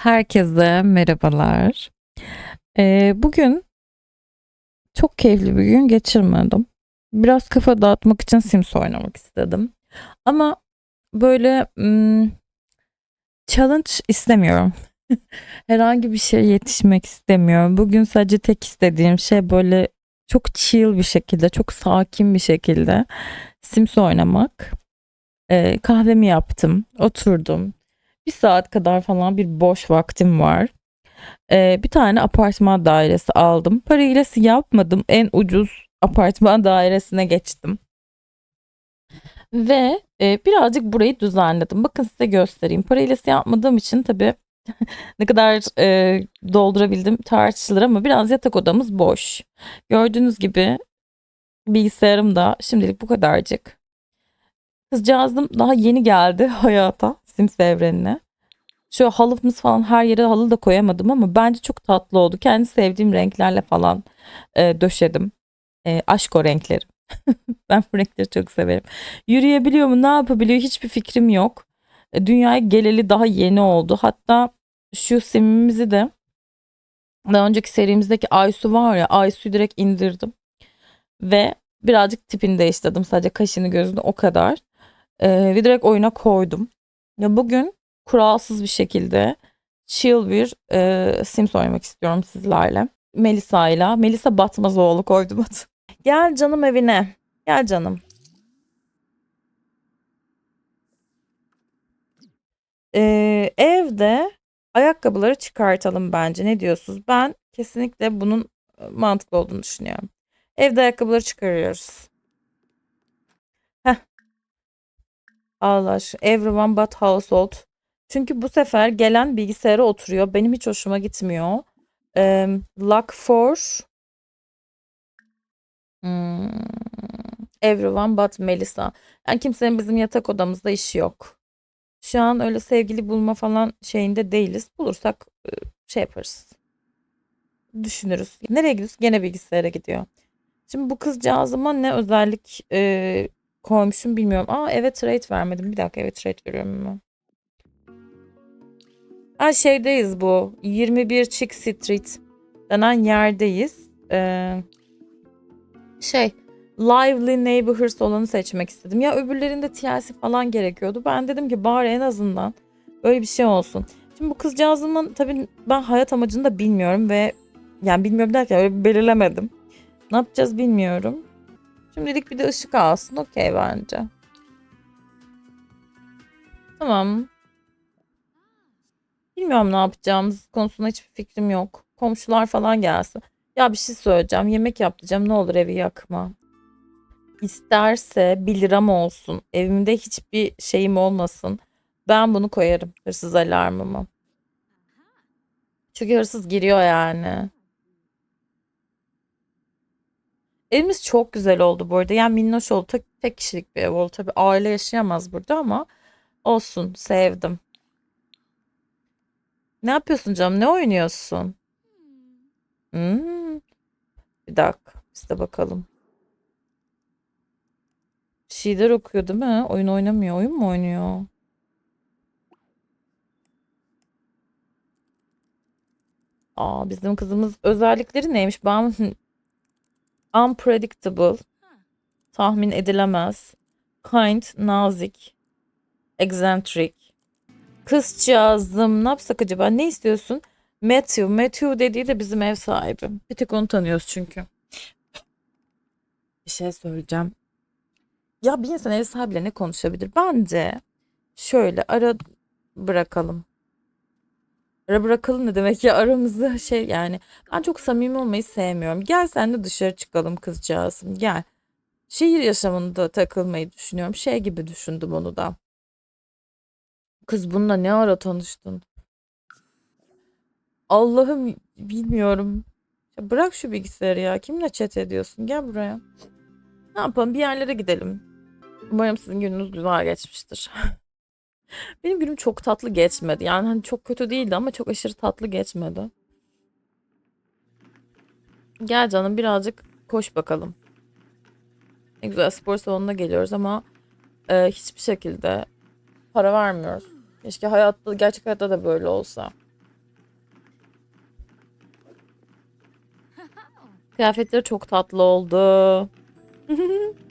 Herkese merhabalar. Ee, bugün çok keyifli bir gün geçirmedim. Biraz kafa dağıtmak için Sims oynamak istedim. Ama böyle hmm, challenge istemiyorum. Herhangi bir şeye yetişmek istemiyorum. Bugün sadece tek istediğim şey böyle çok chill bir şekilde, çok sakin bir şekilde Sims oynamak. Ee, kahvemi yaptım, oturdum. Bir saat kadar falan bir boş vaktim var. Ee, bir tane apartman dairesi aldım. Para yapmadım. En ucuz apartman dairesine geçtim. Ve e, birazcık burayı düzenledim. Bakın size göstereyim. Para yapmadığım için tabii ne kadar e, doldurabildim tartışılır ama biraz yatak odamız boş. Gördüğünüz gibi bilgisayarım da şimdilik bu kadarcık. Kızcağızım daha yeni geldi hayata, Sims evrenine. Şu halımız falan her yere halı da koyamadım ama bence çok tatlı oldu. Kendi sevdiğim renklerle falan e, döşedim. E, aşk o renkleri. ben bu renkleri çok severim. Yürüyebiliyor mu ne yapabiliyor hiçbir fikrim yok. E, dünyaya geleli daha yeni oldu. Hatta şu simimizi de daha önceki serimizdeki Aysu var ya Aysu'yu direkt indirdim. Ve birazcık tipini değiştirdim. Sadece kaşını gözünü o kadar. E, ve direkt oyuna koydum. Ya bugün kuralsız bir şekilde chill bir e, Sims oynamak istiyorum sizlerle. Melisa ile. Melisa Batmazoğlu koydum adı. Gel canım evine. Gel canım. Ee, evde ayakkabıları çıkartalım bence. Ne diyorsunuz? Ben kesinlikle bunun mantıklı olduğunu düşünüyorum. Evde ayakkabıları çıkarıyoruz. Aşkına. Everyone but household. Çünkü bu sefer gelen bilgisayara oturuyor. Benim hiç hoşuma gitmiyor. Ee, lock for hmm, everyone but Melissa. Yani kimsenin bizim yatak odamızda işi yok. Şu an öyle sevgili bulma falan şeyinde değiliz. Bulursak şey yaparız. Düşünürüz. Nereye gidiyoruz? Gene bilgisayara gidiyor. Şimdi bu kızcağızıma ne özellik e, koymuşum bilmiyorum. Aa evet trade vermedim. Bir dakika evet trade veriyorum mu? Ha şeydeyiz bu. 21 Chick Street denen yerdeyiz. Ee, şey Lively Neighborhoods olanı seçmek istedim. Ya öbürlerinde TLC falan gerekiyordu. Ben dedim ki bari en azından böyle bir şey olsun. Şimdi bu kızcağızımın tabii ben hayat amacını da bilmiyorum ve yani bilmiyorum derken öyle belirlemedim. Ne yapacağız bilmiyorum. Şimdilik bir de ışık alsın. Okey bence. Tamam. Bilmiyorum ne yapacağımız konusunda hiçbir fikrim yok. Komşular falan gelsin. Ya bir şey söyleyeceğim. Yemek yapacağım. Ne olur evi yakma. İsterse 1 liram olsun. Evimde hiçbir şeyim olmasın. Ben bunu koyarım. Hırsız alarmımı. Çünkü hırsız giriyor yani. Evimiz çok güzel oldu bu arada. Yani minnoş oldu. Tek, tek kişilik bir ev oldu. Tabii aile yaşayamaz burada ama olsun. Sevdim. Ne yapıyorsun canım? Ne oynuyorsun? Hmm. Bir dakika. Biz de bakalım. Bir okuyor değil mi? Oyun oynamıyor. Oyun mu oynuyor? Aa, bizim kızımız özellikleri neymiş? Ben unpredictable, tahmin edilemez, kind, nazik, eccentric. Kızcağızım ne yapsak acaba? Ne istiyorsun? Matthew. Matthew dediği de bizim ev sahibi. Bir tek onu tanıyoruz çünkü. Bir şey söyleyeceğim. Ya bir insan ev sahibiyle ne konuşabilir? Bence şöyle ara bırakalım. Ara bırakalım ne demek ya aramızda şey yani ben çok samimi olmayı sevmiyorum. Gel sen de dışarı çıkalım kızcağızım gel. Şehir yaşamında takılmayı düşünüyorum. Şey gibi düşündüm onu da. Kız bununla ne ara tanıştın? Allah'ım bilmiyorum. Ya bırak şu bilgisayarı ya. Kimle chat ediyorsun? Gel buraya. Ne yapalım? Bir yerlere gidelim. Umarım sizin gününüz güzel geçmiştir. Benim günüm çok tatlı geçmedi. Yani hani çok kötü değildi ama çok aşırı tatlı geçmedi. Gel canım birazcık koş bakalım. Ne güzel spor salonuna geliyoruz ama e, hiçbir şekilde para vermiyoruz. Keşke hayatta, gerçek hayatta da böyle olsa. Kıyafetleri çok tatlı oldu.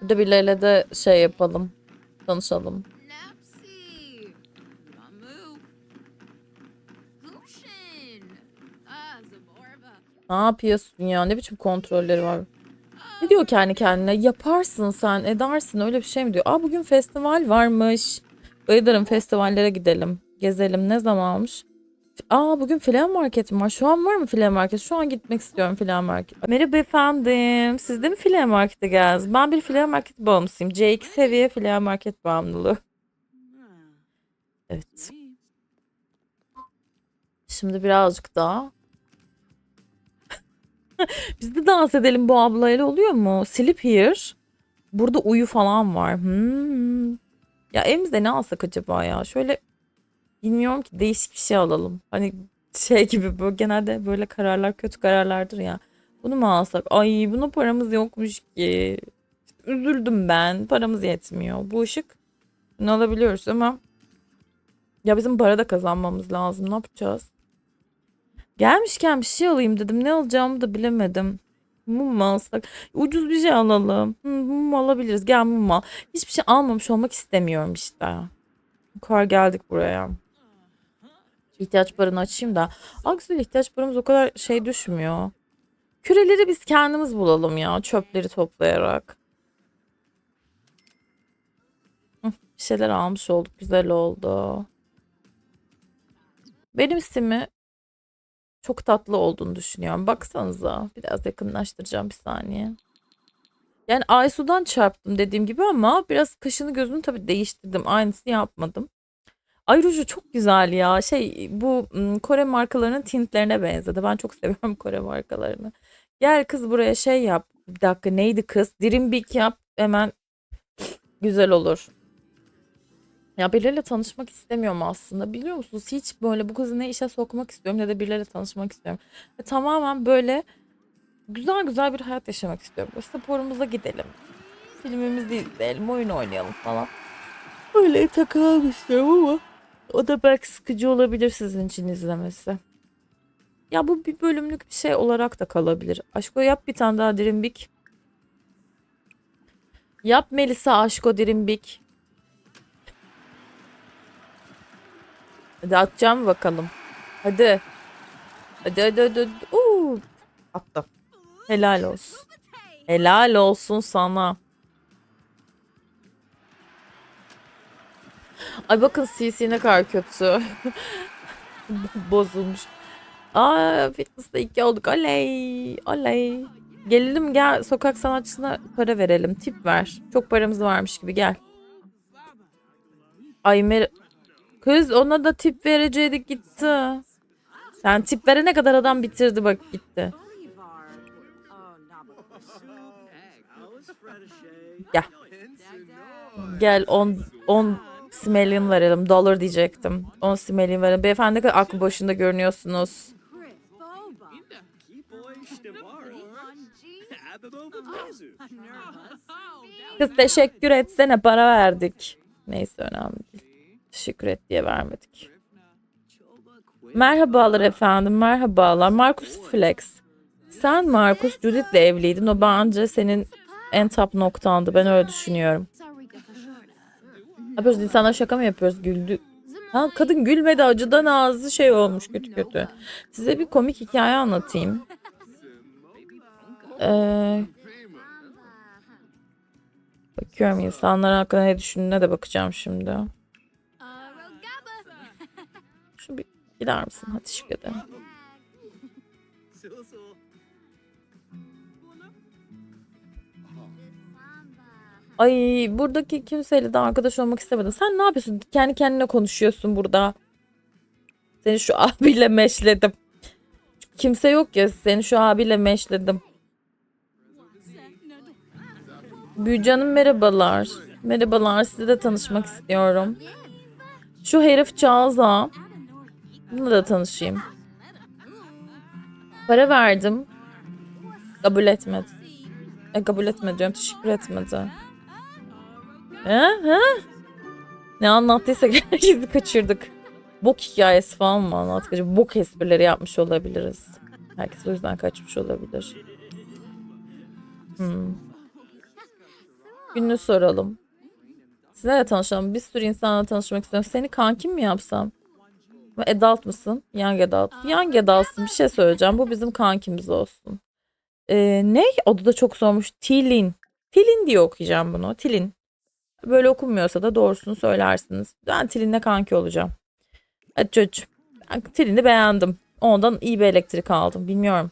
Burada birileriyle de şey yapalım. Tanışalım. Ne yapıyorsun ya? Ne biçim kontrolleri var? Ne diyor kendi kendine? Yaparsın sen, edersin öyle bir şey mi diyor? Aa bugün festival varmış. Bayılırım festivallere gidelim. Gezelim. Ne zamanmış? Aa bugün filan market mi var? Şu an var mı filan market? Şu an gitmek istiyorum filan market. Merhaba efendim. Siz de mi filan markete geldiniz? Ben bir filan market bağımlısıyım. C2 seviye filan market bağımlılığı. Evet. Şimdi birazcık daha. Biz de dans edelim bu ablayla oluyor mu? Sleep here. Burada uyu falan var. Hmm. Ya evimizde ne alsak acaba ya? Şöyle bilmiyorum ki değişik bir şey alalım. Hani şey gibi böyle genelde böyle kararlar kötü kararlardır ya. Bunu mu alsak? Ay buna paramız yokmuş ki. Üzüldüm ben. Paramız yetmiyor. Bu ışık ne alabiliyoruz ama ya bizim para da kazanmamız lazım. Ne yapacağız? Gelmişken bir şey alayım dedim. Ne alacağımı da bilemedim. Mum mu alsak? Ucuz bir şey alalım. Hı, mum alabiliriz. Gel mum al. Hiçbir şey almamış olmak istemiyorum işte. Bu kadar geldik buraya. İhtiyaç barını açayım da. Güzel ihtiyaç barımız o kadar şey düşmüyor. Küreleri biz kendimiz bulalım ya. Çöpleri toplayarak. Bir şeyler almış olduk. Güzel oldu. Benim ismi çok tatlı olduğunu düşünüyorum. Baksanıza. Biraz yakınlaştıracağım bir saniye. Yani Aysu'dan çarptım dediğim gibi ama biraz kaşını gözünü tabii değiştirdim. Aynısını yapmadım. Ay ruju çok güzel ya. Şey bu Kore markalarının tintlerine benzedi. Ben çok seviyorum Kore markalarını. Gel kız buraya şey yap. Bir dakika neydi kız? Dirimbik yap. Hemen güzel olur. Ya birileriyle tanışmak istemiyorum aslında. Biliyor musunuz? Hiç böyle bu kızı ne işe sokmak istiyorum ne de birileriyle tanışmak istiyorum. Ve tamamen böyle güzel güzel bir hayat yaşamak istiyorum. Sporumuza gidelim. Filmimizi izleyelim, oyun oynayalım falan. Öyle takılalım istiyorum ama o da belki sıkıcı olabilir sizin için izlemesi. Ya bu bir bölümlük bir şey olarak da kalabilir. Aşko yap bir tane daha dirimbik. Yap Melisa Aşko dirimbik. Hadi atacağım bakalım. Hadi. Hadi hadi hadi. hadi. Uuu. Attım. Helal olsun. Helal olsun sana. Ay bakın CC ne kadar kötü. Bozulmuş. Aa fitness'ta iki olduk. Oley. Oley. Gelelim gel sokak sanatçısına para verelim. Tip ver. Çok paramız varmış gibi gel. Ay Mer Kız ona da tip vereceydik gitti. Sen tip verene kadar adam bitirdi bak gitti. Gel. Gel 10 10 simelin verelim. Dolar diyecektim. 10 simelin verelim. Beyefendi ne kadar aklı başında görünüyorsunuz. Kız teşekkür etsene para verdik. Neyse önemli değil. Teşekkür et diye vermedik. Merhabalar efendim, merhabalar. Marcus Flex. Sen Marcus Judith'le evliydin. O bence senin en top noktandı. Ben öyle düşünüyorum. Yapıyoruz insanlar şaka mı yapıyoruz? Güldü. Ha, kadın gülmedi acıdan ağzı şey olmuş kötü kötü. Size bir komik hikaye anlatayım. Ee, bakıyorum insanlar hakkında ne düşündüğüne de bakacağım şimdi. Şu bir gider misin? Hadi ederim. Ay buradaki kimseyle de arkadaş olmak istemedim. Sen ne yapıyorsun? Kendi kendine konuşuyorsun burada. Seni şu abiyle meşledim. Kimse yok ya seni şu abiyle meşledim. Büyücanım merhabalar. Merhabalar size de tanışmak istiyorum. Şu herif Çağza. Bununla da tanışayım. Para verdim. Kabul etmedi. E, kabul etmedi diyorum. Teşekkür etmedi. He? He? Ne anlattıysa herkesi kaçırdık. Bok hikayesi falan mı anlattık? acaba? Bok esprileri yapmış olabiliriz. Herkes o yüzden kaçmış olabilir. Hmm. Gününü soralım. Sizlerle tanışalım. Bir sürü insanla tanışmak istiyorum. Seni kankim mi yapsam? Adult mısın? Young adult. Young adult'sın. Bir şey söyleyeceğim. Bu bizim kankimiz olsun. Ee, ne? Adı da çok sormuş. Tilin. Tilin diye okuyacağım bunu. Tilin. Böyle okunmuyorsa da doğrusunu söylersiniz. Ben Tilin'le kanki olacağım. Hadi çocuğum. Tilin'i beğendim. Ondan iyi bir elektrik aldım. Bilmiyorum.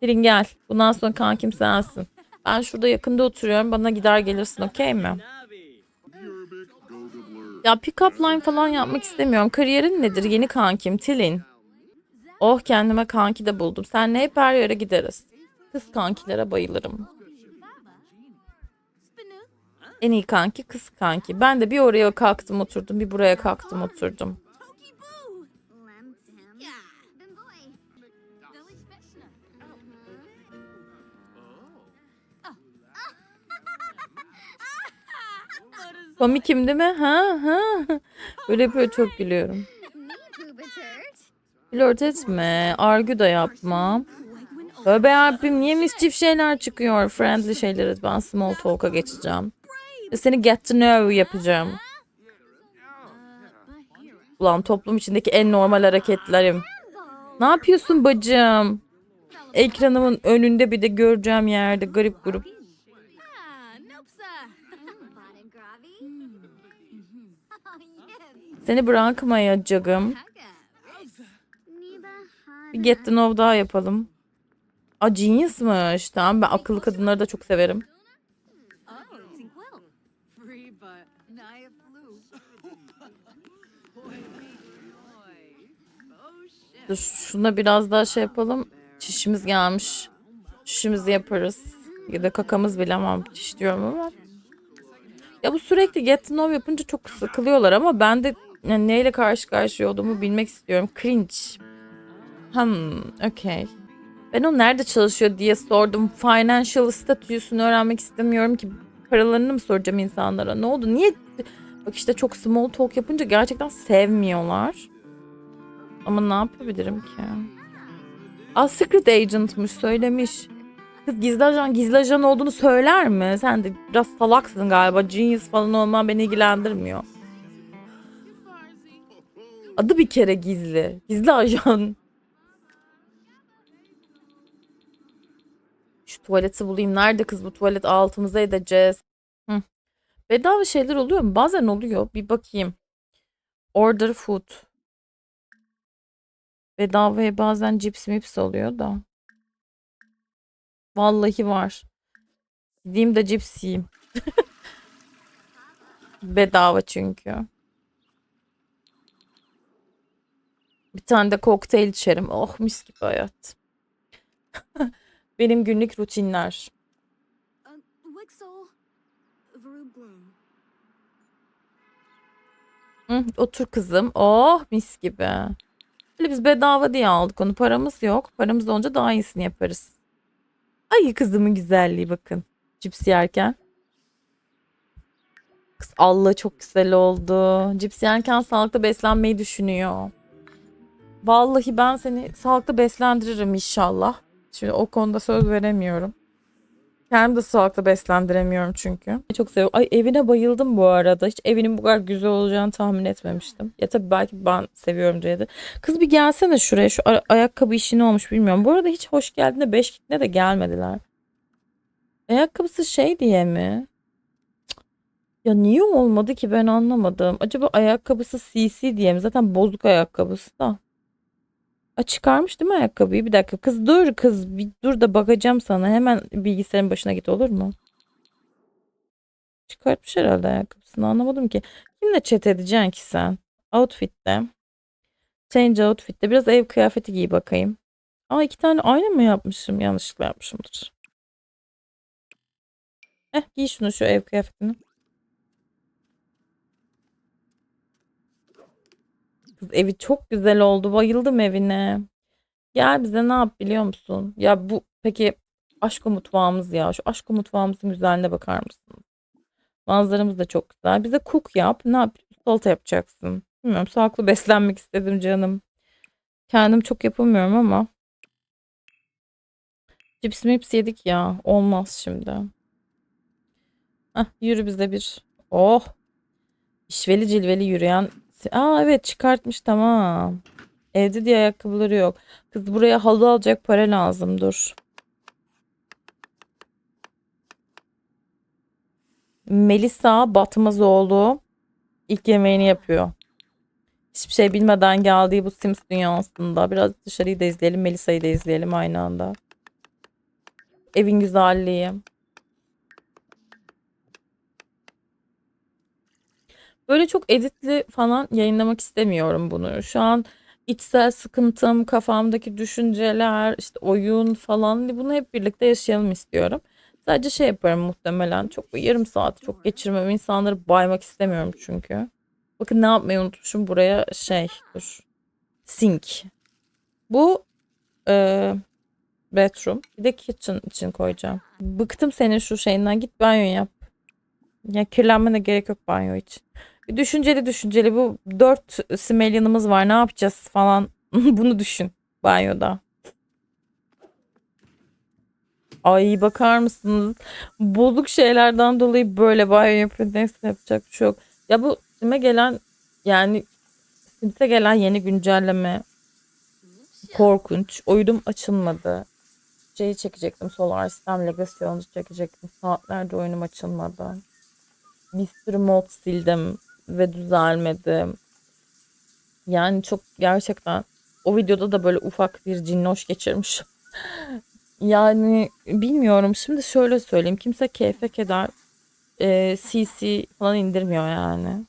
Tilin gel. Bundan sonra kankim sensin. Ben şurada yakında oturuyorum. Bana gider gelirsin okey mi? Ya pick up line falan yapmak istemiyorum. Kariyerin nedir yeni kankim Tilin? Oh kendime kanki de buldum. Seninle hep her yere gideriz. Kız kankilere bayılırım. En iyi kanki kız kanki. Ben de bir oraya kalktım oturdum bir buraya kalktım oturdum. Komikim değil mi? Ha ha. Böyle yapıyor çok gülüyorum. Flört etme. Argü da yapma. Tövbe yarabbim niye mischief şeyler çıkıyor? Friendly şeyleri ben small talk'a geçeceğim. Seni get to know yapacağım. Ulan toplum içindeki en normal hareketlerim. Ne yapıyorsun bacım? Ekranımın önünde bir de göreceğim yerde garip grup. Seni bırakmayacağım. Bir get to know daha yapalım. Aa genius'mış. Tamam ben akıllı kadınları da çok severim. Dur şuna biraz daha şey yapalım. Çişimiz gelmiş. Çişimizi yaparız. Ya da kakamız bile ama çiş diyorum ama. Ya bu sürekli get to know yapınca çok sıkılıyorlar ama ben de yani neyle karşı karşıya olduğumu bilmek istiyorum. Cringe. Hmm, okay. Ben o nerede çalışıyor diye sordum. Financial statüsünü öğrenmek istemiyorum ki. Paralarını mı soracağım insanlara? Ne oldu? Niye? Bak işte çok small talk yapınca gerçekten sevmiyorlar. Ama ne yapabilirim ki? Aa secret agent'mış söylemiş. Kız gizli ajan gizli ajan olduğunu söyler mi? Sen de biraz salaksın galiba. Genius falan olman beni ilgilendirmiyor. Adı bir kere gizli. Gizli ajan. Şu tuvaleti bulayım. Nerede kız bu tuvalet altımıza edeceğiz. Hı. Bedava şeyler oluyor mu? Bazen oluyor. Bir bakayım. Order food. Bedavaya bazen cips mips oluyor da. Vallahi var. Gideyim de cips yiyeyim. Bedava çünkü. Bir tane de kokteyl içerim. Oh mis gibi hayat. Benim günlük rutinler. Otur kızım. Oh mis gibi. Böyle biz bedava diye aldık onu. Paramız yok. Paramız olunca daha iyisini yaparız. Ay kızımın güzelliği bakın. Cips yerken. Kız Allah çok güzel oldu. Cips yerken sağlıklı beslenmeyi düşünüyor. Vallahi ben seni sağlıklı beslendiririm inşallah. Şimdi o konuda söz veremiyorum. Kendim de sağlıklı beslendiremiyorum çünkü. Çok seviyorum. Ay evine bayıldım bu arada. Hiç evinin bu kadar güzel olacağını tahmin etmemiştim. Ya tabii belki ben seviyorum diye de. Kız bir gelsene şuraya. Şu ayakkabı işi ne olmuş bilmiyorum. Bu arada hiç hoş geldin de beş gitne de gelmediler. Ayakkabısı şey diye mi? Ya niye olmadı ki ben anlamadım. Acaba ayakkabısı CC diye mi? Zaten bozuk ayakkabısı da. A, çıkarmış değil mi ayakkabıyı? Bir dakika kız dur kız bir dur da bakacağım sana. Hemen bilgisayarın başına git olur mu? Çıkartmış herhalde ayakkabısını anlamadım ki. Kimle chat edeceksin ki sen? Outfit'te. Change outfit'te. Biraz ev kıyafeti giy bakayım. Aa iki tane aynı mı yapmışım? Yanlışlıkla yapmışımdır. Eh giy şunu şu ev kıyafetini. Kız evi çok güzel oldu. Bayıldım evine. Gel bize ne yap biliyor musun? Ya bu peki aşk mutfağımız ya. Şu aşk mutfağımızın güzelliğine bakar mısın? Manzaramız da çok güzel. Bize cook yap. Ne yap? Salata yapacaksın. Bilmiyorum. Sağlıklı beslenmek istedim canım. Kendim çok yapamıyorum ama. Cips mips yedik ya. Olmaz şimdi. Hah, yürü bize bir. Oh. İşveli cilveli yürüyen. Aa evet çıkartmış tamam. Evde diye ayakkabıları yok. Kız buraya halı alacak para lazım dur. Melisa Batmazoğlu ilk yemeğini yapıyor. Hiçbir şey bilmeden geldiği bu Sims dünyasında. Biraz dışarıyı da izleyelim, Melisa'yı da izleyelim aynı anda. Evin güzelliği. Böyle çok editli falan yayınlamak istemiyorum bunu. Şu an içsel sıkıntım, kafamdaki düşünceler, işte oyun falan hani bunu hep birlikte yaşayalım istiyorum. Sadece şey yaparım muhtemelen. Çok yarım saat çok geçirmem. İnsanları baymak istemiyorum çünkü. Bakın ne yapmayı unutmuşum buraya şey dur. Sink. Bu e, bedroom. Bir de kitchen için koyacağım. Bıktım senin şu şeyinden. Git banyo yap. Ya kirlenmene gerek yok banyo için. Düşünceli düşünceli bu dört smelyanımız var. Ne yapacağız falan. Bunu düşün banyoda. Ay bakar mısınız? Bozuk şeylerden dolayı böyle banyo yapıyor. Neyse yapacak bir şey yok. Ya bu Sim'e gelen yani Sims'e gelen yeni güncelleme korkunç. Oyunum açılmadı. Şeyi çekecektim. Solar System Legacy çekecektim. Saatlerde oyunum açılmadı. Bir sürü mod sildim ve düzelmedi. Yani çok gerçekten o videoda da böyle ufak bir cinnoş geçirmişim. Yani bilmiyorum. Şimdi şöyle söyleyeyim. Kimse keyfe keder e, CC falan indirmiyor yani.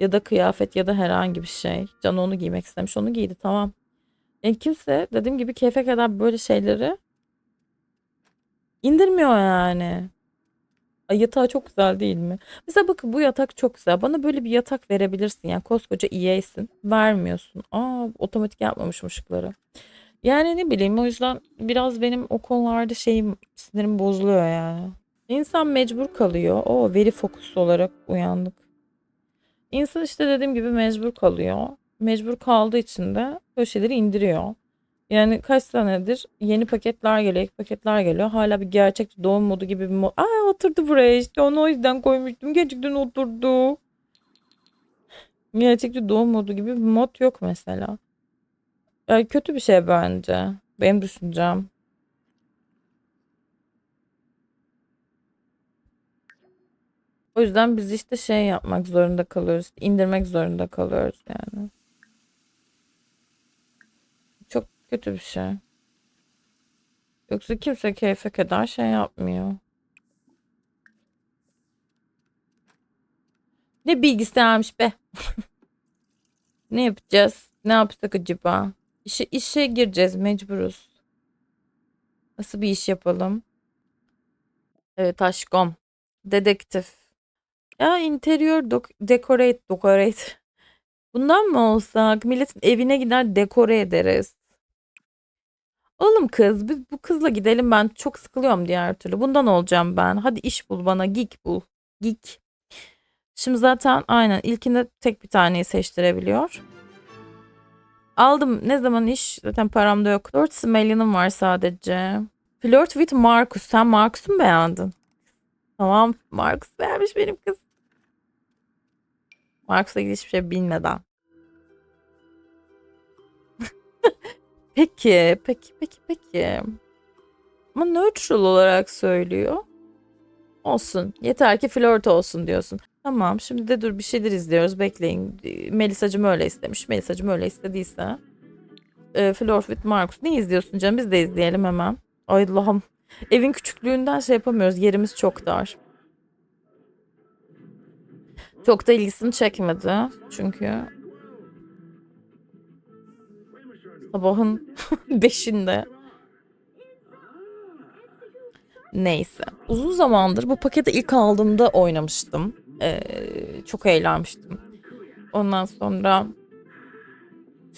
Ya da kıyafet ya da herhangi bir şey. Can onu giymek istemiş. Onu giydi tamam. Yani kimse dediğim gibi keyfe kadar böyle şeyleri indirmiyor yani. Yatağı çok güzel değil mi? Mesela bakın bu yatak çok güzel. Bana böyle bir yatak verebilirsin. Yani koskoca EA'sin. Vermiyorsun. Aa otomatik yapmamışım ışıkları. Yani ne bileyim o yüzden biraz benim o konularda şeyim sinirim bozuluyor yani. İnsan mecbur kalıyor. O veri fokusu olarak uyandık. İnsan işte dediğim gibi mecbur kalıyor. Mecbur kaldığı için de böyle şeyleri indiriyor. Yani kaç senedir yeni paketler geliyor, ek paketler geliyor. Hala bir gerçek doğum modu gibi bir mod. Aa oturdu buraya işte onu o yüzden koymuştum. Gerçekten oturdu. Gerçekçi doğum modu gibi bir mod yok mesela. Yani kötü bir şey bence. Benim düşüncem. O yüzden biz işte şey yapmak zorunda kalıyoruz. indirmek zorunda kalıyoruz yani. Çok kötü bir şey. Yoksa kimse keyfe kadar şey yapmıyor. Ne bilgisayarmış be. ne yapacağız? Ne yapsak acaba? İşe, işe gireceğiz mecburuz. Nasıl bir iş yapalım? Evet aşkım. Dedektif. Ya interior dok- decorate decorate. Bundan mı olsak? Milletin evine gider dekore ederiz. Oğlum kız biz bu kızla gidelim ben çok sıkılıyorum diğer türlü. Bundan olacağım ben. Hadi iş bul bana geek bul. Geek. Şimdi zaten aynen ilkinde tek bir taneyi seçtirebiliyor. Aldım. Ne zaman iş? Zaten param da yok. 4 smelyanım var sadece. Flirt with Marcus. Sen Marcus'u beğendin? Tamam. Marcus beğenmiş benim kız. Marcus'la ilgili hiçbir şey bilmeden. peki. Peki. Peki. Peki. Ama neutral olarak söylüyor. Olsun. Yeter ki flört olsun diyorsun. Tamam. Şimdi de dur bir şeyler izliyoruz. Bekleyin. Melisacım öyle istemiş. Melisacım öyle istediyse. E, Flirt with Marcus. Ne izliyorsun canım? Biz de izleyelim hemen. Ay Allah'ım. Evin küçüklüğünden şey yapamıyoruz. Yerimiz çok dar. Çok da ilgisini çekmedi. Çünkü sabahın beşinde. Neyse. Uzun zamandır bu paketi ilk aldığımda oynamıştım. Ee, çok eğlenmiştim. Ondan sonra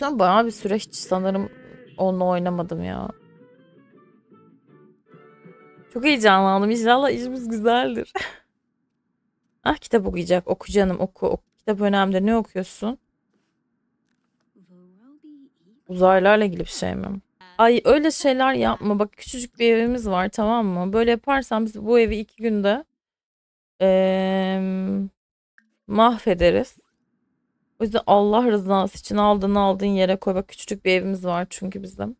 an bayağı bir süre hiç sanırım onunla oynamadım ya. Çok heyecanlandım. İnşallah işimiz güzeldir. Ah kitap okuyacak. Oku canım oku. oku. Kitap önemli. Ne okuyorsun? Uzaylarla ilgili bir şey mi? Ay öyle şeyler yapma. Bak küçücük bir evimiz var tamam mı? Böyle yaparsan biz bu evi iki günde eee, mahvederiz. O yüzden Allah rızası için aldığın aldığın yere koy. Bak küçücük bir evimiz var çünkü bizim.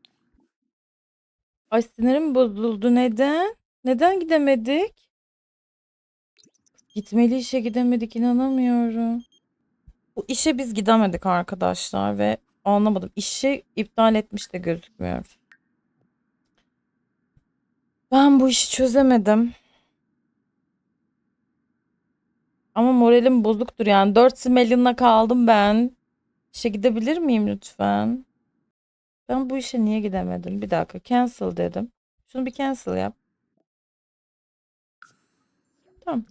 Ay sinirim bozuldu. Neden? Neden gidemedik? Gitmeli işe gidemedik inanamıyorum. Bu işe biz gidemedik arkadaşlar ve anlamadım. İşi iptal etmiş de gözükmüyor. Ben bu işi çözemedim. Ama moralim bozuktur yani. 4 smellin'la kaldım ben. İşe gidebilir miyim lütfen? Ben bu işe niye gidemedim? Bir dakika cancel dedim. Şunu bir cancel yap. Tamam.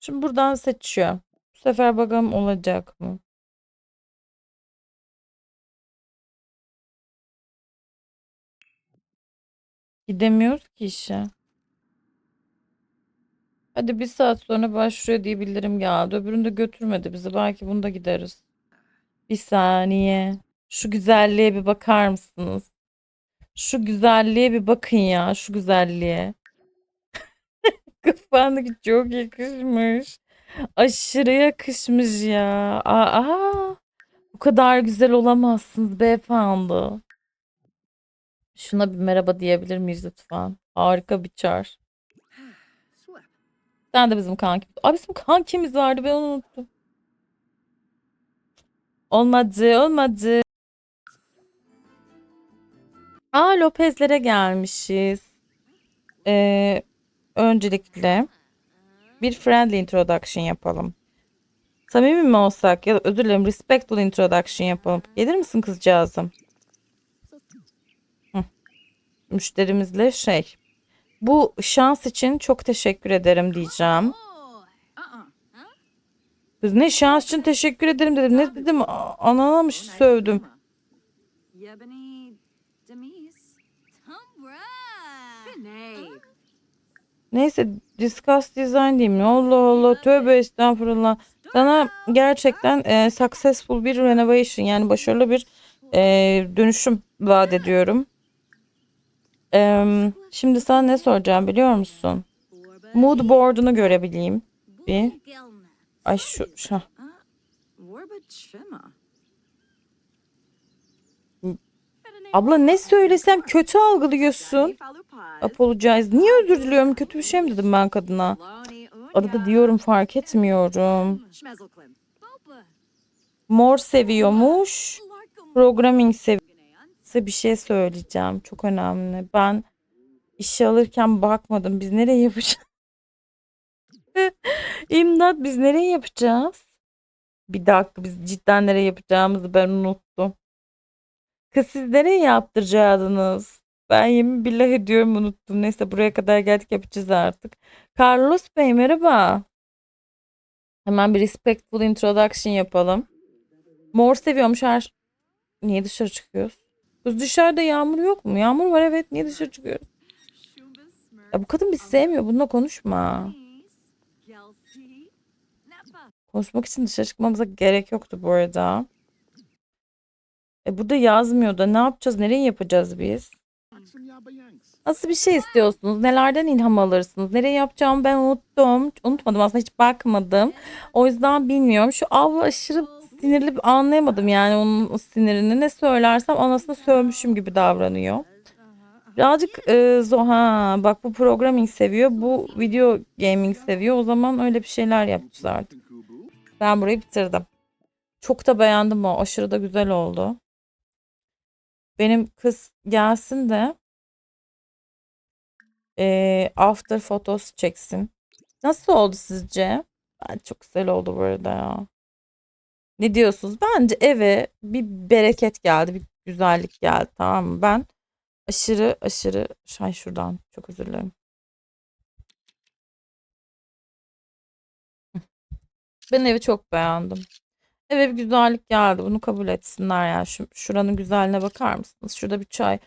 Şimdi buradan seçiyor. Bu sefer bakalım olacak mı? Gidemiyoruz ki işe. Hadi bir saat sonra başlıyor diye bildirim geldi. Öbürünü de götürmedi bizi. Belki bunda gideriz. Bir saniye. Şu güzelliğe bir bakar mısınız? Şu güzelliğe bir bakın ya. Şu güzelliğe. Kafandaki çok yakışmış. Aşırı yakışmış ya. Aa, bu kadar güzel olamazsınız beyefendi. Şuna bir merhaba diyebilir miyiz lütfen? Harika bir çar. Sen de bizim kankimiz. Abi bizim kankimiz vardı ben onu unuttum. Olmadı olmadı. Aa Lopez'lere gelmişiz. Ee, öncelikle bir friendly introduction yapalım. Samimi mi olsak ya da özür dilerim respectful introduction yapalım. Gelir misin kızcağızım? Müşterimizle şey. Bu şans için çok teşekkür ederim diyeceğim. Kız ne şans için teşekkür ederim dedim. Ne dedim? Anana mı sövdüm? Neyse discuss design diyeyim. Allah Allah tövbe estağfurullah. Sana gerçekten e, successful bir renovation yani başarılı bir e, dönüşüm vaat ediyorum. Em, şimdi sana ne soracağım biliyor musun? Mood board'unu görebileyim. Bir. Ay şu, şu. Abla ne söylesem kötü algılıyorsun. Apologize. Niye özür diliyorum? Kötü bir şey mi dedim ben kadına? Arada diyorum fark etmiyorum. Mor seviyormuş. Programming seviyor. Size bir şey söyleyeceğim. Çok önemli. Ben işe alırken bakmadım. Biz nereye yapacağız? İmdat biz nereye yapacağız? Bir dakika biz cidden nereye yapacağımızı ben unuttum. Kız siz nereye yaptıracaktınız? Ben yemin billah ediyorum unuttum. Neyse buraya kadar geldik yapacağız artık. Carlos Bey merhaba. Hemen bir respectful introduction yapalım. Mor seviyormuş her... Niye dışarı çıkıyoruz? Kız dışarıda yağmur yok mu? Yağmur var evet. Niye dışarı çıkıyoruz? Ya bu kadın bizi sevmiyor. Bununla konuşma. Konuşmak için dışarı çıkmamıza gerek yoktu bu arada. E burada yazmıyor da ne yapacağız? Nereye yapacağız biz? Nasıl bir şey istiyorsunuz? Nelerden ilham alırsınız? Nereye yapacağımı ben unuttum. Unutmadım aslında hiç bakmadım. O yüzden bilmiyorum. Şu abla aşırı sinirli anlayamadım yani onun sinirini. Ne söylersem anasına sövmüşüm gibi davranıyor. Birazcık e, zo ha bak bu programming seviyor. Bu video gaming seviyor. O zaman öyle bir şeyler yapacağız artık. Ben burayı bitirdim. Çok da beğendim o. Aşırı da güzel oldu. Benim kız gelsin de eee, after photos çeksin. Nasıl oldu sizce? Ben çok güzel oldu bu arada ya. Ne diyorsunuz? Bence eve bir bereket geldi, bir güzellik geldi tamam mı? Ben aşırı aşırı şey şuradan çok özür dilerim. Ben evi çok beğendim. Eve bir güzellik geldi. Bunu kabul etsinler ya. Şu, şuranın güzelliğine bakar mısınız? Şurada bir çay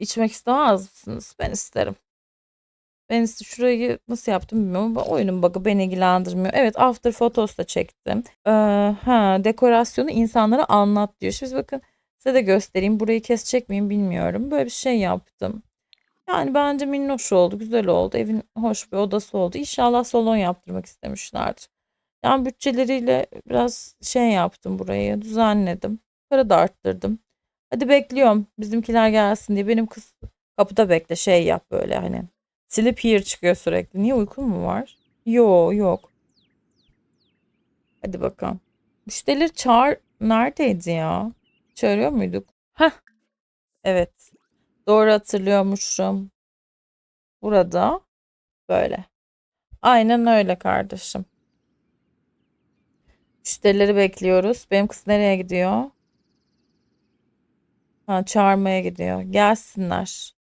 içmek istemez misiniz? Ben isterim. Ben işte şurayı nasıl yaptım bilmiyorum ama oyunun bug'ı beni ilgilendirmiyor. Evet after photos da çektim. Ee, ha dekorasyonu insanlara anlat diyor. Şimdi bakın size de göstereyim. Burayı kesecek miyim bilmiyorum. Böyle bir şey yaptım. Yani bence minnoş oldu, güzel oldu. Evin hoş bir odası oldu. İnşallah salon yaptırmak istemişlerdir. Yani bütçeleriyle biraz şey yaptım burayı, düzenledim. Para da arttırdım. Hadi bekliyorum bizimkiler gelsin diye. Benim kız kapıda bekle şey yap böyle hani. Sleep here çıkıyor sürekli. Niye uykun mu var? Yo yok. Hadi bakalım. Müşterileri çağır neredeydi ya? Çağırıyor muyduk? Heh. Evet. Doğru hatırlıyormuşum. Burada böyle. Aynen öyle kardeşim. Müşterileri bekliyoruz. Benim kız nereye gidiyor? Ha, çağırmaya gidiyor. Gelsinler.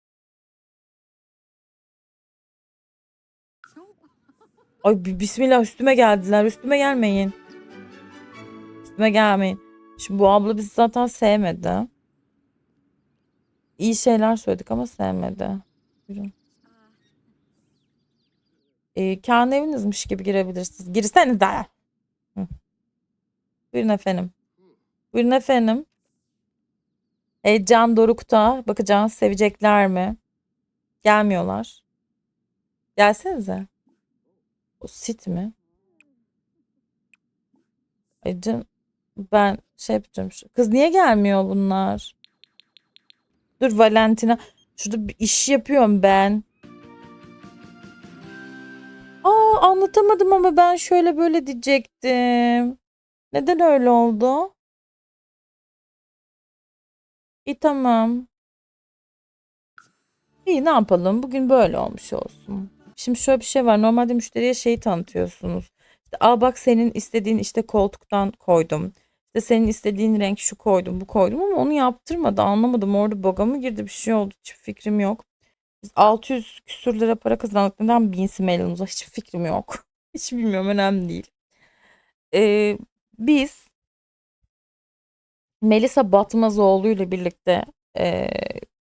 Ay bi- bismillah üstüme geldiler. Üstüme gelmeyin. Üstüme gelmeyin. Şimdi bu abla bizi zaten sevmedi. İyi şeyler söyledik ama sevmedi. Buyurun. Ee, kendi evinizmiş gibi girebilirsiniz. Girsenize. Hı. Buyurun efendim. Buyurun efendim. E, Can Doruk'ta. Bakacağız sevecekler mi? Gelmiyorlar. Gelsenize. O sit mi? Ay can, ben şey yapacağım. şu- Kız niye gelmiyor bunlar? Dur Valentina. Şurada bir iş yapıyorum ben. Aa anlatamadım ama ben şöyle böyle diyecektim. Neden öyle oldu? İyi tamam. İyi ne yapalım? Bugün böyle olmuş olsun. Şimdi şöyle bir şey var. Normalde müşteriye şeyi tanıtıyorsunuz. İşte, Aa bak senin istediğin işte koltuktan koydum. İşte senin istediğin renk şu koydum, bu koydum ama onu yaptırmadı. Anlamadım. Orada boga mı girdi bir şey oldu. Hiçbir fikrim yok. Biz 600 küsür lira para kazandık. Neden binsin mailimize? Hiçbir fikrim yok. Hiç bilmiyorum. Önemli değil. Ee, biz Melisa Batmazoğlu ile birlikte e,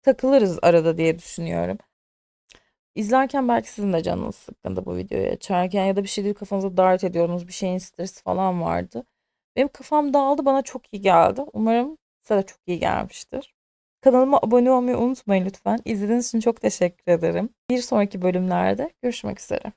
takılırız arada diye düşünüyorum. İzlerken belki sizin de canınız sıkkındı bu videoyu açarken ya da bir şey değil kafanıza dert ediyorsunuz bir şeyin stresi falan vardı. Benim kafam dağıldı bana çok iyi geldi. Umarım size de çok iyi gelmiştir. Kanalıma abone olmayı unutmayın lütfen. İzlediğiniz için çok teşekkür ederim. Bir sonraki bölümlerde görüşmek üzere.